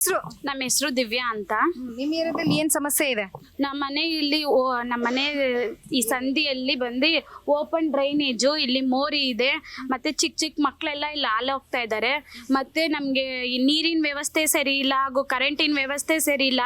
ಹೆಸರು ನಮ್ಮ ಹೆಸರು ದಿವ್ಯಾ ಅಂತ. ನಿಮ್ಮ ಏರಿಯಾದಲ್ಲಿ ಏನ್ ಸಮಸ್ಯೆ ಇದೆ? ನಮ್ಮ ಮನೆ ಇಲ್ಲಿ ಓ- ನಮ್ಮ ಮನೆ ಈ ಸಂಧಿಯಲ್ಲಿ ಬಂದು ಓಪನ್ ಡ್ರೈನೇಜು ಇಲ್ಲಿ ಮೋರಿ ಇದೆ. ಮತ್ತೆ ಚಿಕ್ಕ ಚಿಕ್ಕ ಮಕ್ಕಳೆಲ್ಲ ಇಲ್ಲಿ ಹಾಲು ಹೋಗ್ತಾ ಇದ್ದಾರೆ ಮತ್ತೆ ನಮಗೆ ನೀರಿನ ವ್ಯವಸ್ಥೆ ಸರಿ ಇಲ್ಲ ಹಾಗೂ ಕರೆಂಟಿನ ವ್ಯವಸ್ಥೆ ಸರಿ ಇಲ್ಲ.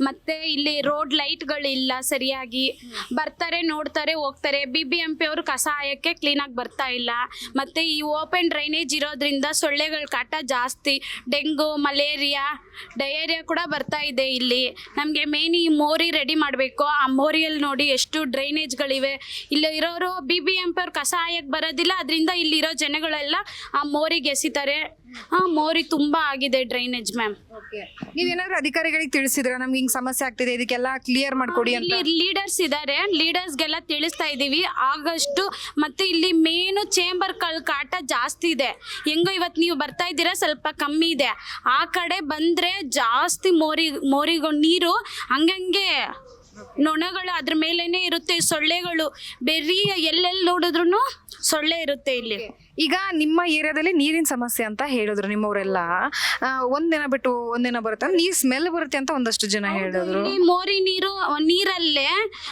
ಮತ್ತೆ ಇಲ್ಲಿ ರೋಡ್ ಲೈಟ್ಗಳಿಲ್ಲ ಸರಿಯಾಗಿ. ಬರ್ತಾರೆ ನೋಡ್ತಾರೆ ಹೋಗ್ತಾರೆ. ಬಿ ಬಿ ಎಂ ಪಿ ಅವರು ಕಸ ಹಾಯಕ್ಕೆ ಕ್ಲೀನಾಗಿ ಬರ್ತಾ ಇಲ್ಲ. ಮತ್ತೆ ಈ ಓಪನ್ ಡ್ರೈನೇಜ್ ಇರೋದ್ರಿಂದ ಸೊಳ್ಳೆಗಳ ಕಾಟ ಜಾಸ್ತಿ. ಡೆಂಗು ಮಲೇರಿಯಾ ಡಯೇರಿಯಾ ಕೂಡ ಬರ್ತಾ ಇದೆ ಇಲ್ಲಿ. ನಮಗೆ ಮೇನ್ ಈ ಮೋರಿ ರೆಡಿ ಮಾಡಬೇಕು. ಆ ಮೋರಿಯಲ್ಲಿ ನೋಡಿ ಎಷ್ಟು ಡ್ರೈನೇಜ್ಗಳಿವೆ ಇಲ್ಲಿ ಇರೋರು ಬಿ ಬಿ ಎಂ ಕಸ ಹಾಯಕ್ಕೆ ಬರೋದಿಲ್ಲ. ಅದರಿಂದ ಇಲ್ಲಿರೋ ಜನಗಳೆಲ್ಲ ಆ ಮೋರಿಗೆ ಎಸಿತಾರೆ. ಆ ಮೋರಿ ತುಂಬ ಆಗಿದೆ ಡ್ರೈನೇಜ್ ಮ್ಯಾಮ್ ನೀವೇನಾದ್ರು ಅಧಿಕಾರಿಗಳಿಗೆ ತಿಳಿಸಿದ್ರ? ನಮ್ಗೆ ಹಿಂಗ್ ಸಮಸ್ಯೆ ಆಗ್ತಿದೆ ಇದಕ್ಕೆಲ್ಲ ಕ್ಲಿಯರ್ ಮಾಡ್ಕೊಡಿ ಅಂತ. ಇಲ್ಲಿ ಲೀಡರ್ಸ್ ಇದ್ದಾರೆ ಲೀಡರ್ಸ್ಗೆಲ್ಲ ತಿಳಿಸ್ತಾ ಇದ್ದೀವಿ ಆಗಷ್ಟು ಮತ್ತೆ ಇಲ್ಲಿ ಮೇನು ಚೇಂಬರ್ ಕಳ್ ಕಾಟ ಜಾಸ್ತಿ ಇದೆ. ಹೆಂಗೋ ಇವತ್ತು ನೀವು ಬರ್ತಾ ಇದ್ದೀರಾ ಸ್ವಲ್ಪ ಕಮ್ಮಿ ಇದೆ. ಆ ಕಡೆ ಬಂದರೆ ಜಾಸ್ತಿ ಮೋರಿ ಮೋರಿಗೊ ನೀರು ಹಂಗಂಗೆ ನೊಣಗಳು ಅದ್ರ ಮೇಲೇನೆ ಇರುತ್ತೆ ಸೊಳ್ಳೆಗಳು. ಬೆರ್ರಿ ಎಲ್ಲೆಲ್ಲಿ ನೋಡಿದ್ರು ಸೊಳ್ಳೆ ಇರುತ್ತೆ ಇಲ್ಲಿ. ಈಗ ನಿಮ್ಮ ಏರಿಯಾದಲ್ಲಿ ನೀರಿನ ಸಮಸ್ಯೆ ಅಂತ ಹೇಳಿದ್ರು ನಿಮ್ಮವರೆಲ್ಲ. ಆ, ಒಂದಿನ ಬಿಟ್ಟು ಒಂದಿನ ಬರುತ್ತೆ? ನೀರ್ ಸ್ಮೆಲ್ ಬರುತ್ತೆ ಅಂತ ಒಂದಷ್ಟು ಜನ ಹೇಳಿದ್ರು. ಇಲ್ಲಿ ಮೋರಿ ನೀರು ನೀರಲ್ಲೇ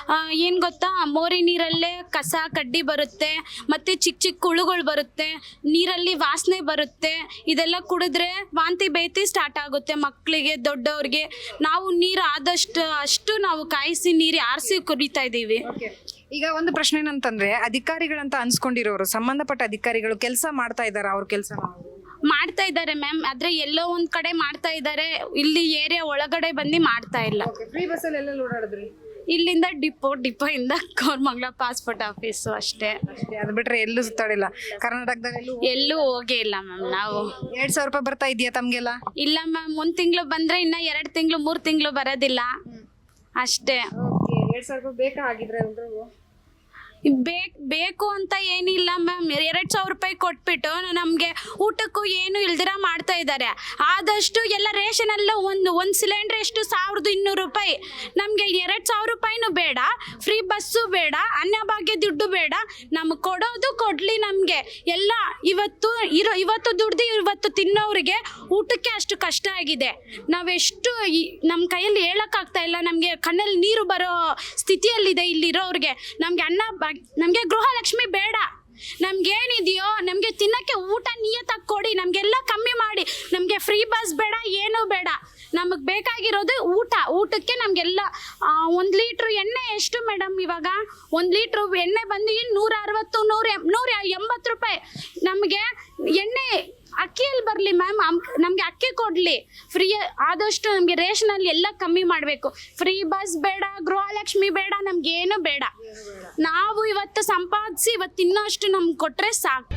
ಆ, ಏನ್ ಗೊತ್ತಾ? ಮೋರಿ ನೀರಲ್ಲೇ ಕಸ ಕಡ್ಡಿ ಬರುತ್ತೆ ಮತ್ತೆ ಚಿಕ್ಕ ಚಿಕ್ಕ ಹುಳುಗಳು ಬರುತ್ತೆ ನೀರಲ್ಲಿ ವಾಸನೆ ಬರುತ್ತೆ. ಇದೆಲ್ಲ ಕುಡಿದ್ರೆ ವಾಂತಿ ಬೇತಿ ಸ್ಟಾರ್ಟ್ ಆಗುತ್ತೆ ಮಕ್ಕಳಿಗೆ ದೊಡ್ಡವ್ರಿಗೆ. ನಾವು ನೀರು ಆದಷ್ಟು ಅಷ್ಟು ನಾವು ಕಾಯಿಸಿ ನೀರು ಆರಿಸಿ ಕುಡಿತಾ ಇದ್ದೀವಿ ಈಗ ಒಂದು ಪ್ರಶ್ನೆ ಏನಂತಂದ್ರೆ ಅಧಿಕಾರಿಗಳಂತ ಅನ್ಸ್ಕೊಂಡಿರೋರು ಸಂಬಂಧಪಟ್ಟ ಅಧಿಕಾರಿಗಳು ಕೆಲಸ ಮಾಡ್ತಾ ಇದಾರ ಅವ್ರ ಕೆಲಸ? ಮಾಡ್ತಾ ಇದ್ದಾರೆ ಮ್ಯಾಮ್ ಆದ್ರೆ ಎಲ್ಲೋ ಒಂದ್ ಕಡೆ ಮಾಡ್ತಾ ಇದ್ದಾರೆ ಇಲ್ಲಿ ಏರಿಯಾ ಒಳಗಡೆ ಬಂದು ಮಾಡ್ತಾ ಇಲ್ಲ. ಫ್ರೀ ಬಸ್ಸಲ್ಲಿ ಎಲ್ಲ ಓಡಾಡಿದ್ರಿ? ಇಲ್ಲಿಂದ ಡಿಪೋ ಡಿಪೋ ಇಂದ ಕೋರ್ಮಂಗ್ಲ ಪಾಸ್ಪೋರ್ಟ್ ಆಫೀಸು ಅಷ್ಟೇ. ಅದು ಬಿಟ್ರೆ ಎಲ್ಲೂ ಸುತ್ತಾಡಿಲ್ಲ. ಕರ್ನಾಟಕದಲ್ಲಿ ಎಲ್ಲೂ ಎಲ್ಲೂ ಹೋಗೇ ಇಲ್ಲ ಮ್ಯಾಮ್ ನಾವು. ಎರಡ್ ಸಾವಿರ ರೂಪಾಯಿ ಬರ್ತಾ ಇದೆಯಾ ತಮ್ಗೆಲ್ಲ? ಇಲ್ಲ ಮ್ಯಾಮ್ ಒಂದ್ ತಿಂಗಳು ಬಂದ್ರೆ ಇನ್ನ ಎರಡ್ ತಿಂಗಳು ಮೂರ್ ತಿಂಗಳು ಬರೋದಿಲ್ಲ. ಅಷ್ಟೇ. ಎರಡ್ ಸಾವಿರ ರೂಪಾಯಿ ಬೇಕಾ ಆಗಿದ್ರೆ ಬೇಕ್, ಬೇಕು ಅಂತ ಏನಿಲ್ಲ ಮ್ಯಾಮ್. ಎರಡ್ ಸಾವಿರ ರೂಪಾಯಿ ಕೊಟ್ಬಿಟ್ಟು ನಮಗೆ ಊಟಕ್ಕೂ ಏನು ಇಲ್ದಿರ ಮಾಡ್ತಾ ಇದ್ದಾರೆ. ಆದಷ್ಟು ಎಲ್ಲ ರೇಷನ್ ಎಲ್ಲ ಒಂದು ಒಂದು ಸಿಲಿಂಡರ್ ಎಷ್ಟು? ಸಾವಿರದ ಇನ್ನೂರು ರೂಪಾಯಿ. ನಮಗೆ ಎರಡು ಸಾವಿರ ರೂಪಾಯಿನೂ ಬೇಡ. ಫ್ರೀ ಬಸ್ಸು ಬೇಡ. ಅನ್ನಭಾಗ್ಯ ದುಡ್ಡು ಬೇಡ. ನಮಗೆ ಕೊಡೋದು ಕೊಡ್ಲಿ ನಮಗೆ. ಎಲ್ಲ ಇವತ್ತು ಇರೋ, ಇವತ್ತು ದುಡ್ದು ಇವತ್ತು ತಿನ್ನೋರಿಗೆ ಊಟಕ್ಕೆ ಅಷ್ಟು ಕಷ್ಟ ಆಗಿದೆ. ನಾವೆಷ್ಟು ನಮ್ಮ ಕೈಯಲ್ಲಿ ಹೇಳೋಕ್ಕಾಗ್ತಾ ಇಲ್ಲ. ನಮಗೆ ಕಣ್ಣಲ್ಲಿ ನೀರು ಬರೋ ಸ್ಥಿತಿಯಲ್ಲಿದೆ ಇಲ್ಲಿರೋರಿಗೆ ನಮಗೆ ಅನ್ನ ನಮಗೆ ಗೃಹಲಕ್ಷ್ಮಿ ಬೇಡ. ನಮ್ಗೇನಿದೆಯೋ, ನಮಗೆ ತಿನ್ನಕ್ಕೆ ಊಟ ನಿಯತ್ತಾಗಿ ಕೊಡಿ, ನಮಗೆಲ್ಲ ಕಮ್ಮಿ ಮಾಡಿ. ನಮಗೆ ಫ್ರೀ ಬಸ್ ಬೇಡ, ಏನೂ ಬೇಡ. ನಮಗೆ ಬೇಕಾಗಿರೋದು ಊಟ. ಊಟಕ್ಕೆ ನಮಗೆಲ್ಲ ಒಂದು ಲೀಟ್ರ್ ಎಣ್ಣೆ ಎಷ್ಟು ಮೇಡಮ್ ಇವಾಗ? ಒಂದು ಲೀಟ್ರ್ ಎಣ್ಣೆ ಬಂದು ನೂರ ಅರವತ್ತು, ನೂರ ನೂರ ಎಂಬತ್ತು ರೂಪಾಯಿ. ನಮಗೆ ಎಣ್ಣೆ ಅಕ್ಕಿಯಲ್ಲಿ ಬರಲಿ ಮ್ಯಾಮ್ ನಮಗೆ ಅಕ್ಕಿ ಕೊಡಲಿ. ಫ್ರೀ ಆದಷ್ಟು ನಮಗೆ ರೇಷನಲ್ಲಿ ಎಲ್ಲ ಕಮ್ಮಿ ಮಾಡಬೇಕು. ಫ್ರೀ ಬಸ್ ಬೇಡ, ಗೃಹಲಕ್ಷ್ಮಿ ಬೇಡ, ನಮಗೇನು ಬೇಡ. ನಾವು ಇವತ್ತು ಸಂಪಾದಿಸಿ ಇವತ್ತು ಇನ್ನಷ್ಟು ನಮ್ಗೆ ಕೊಟ್ಟರೆ ಸಾಕು.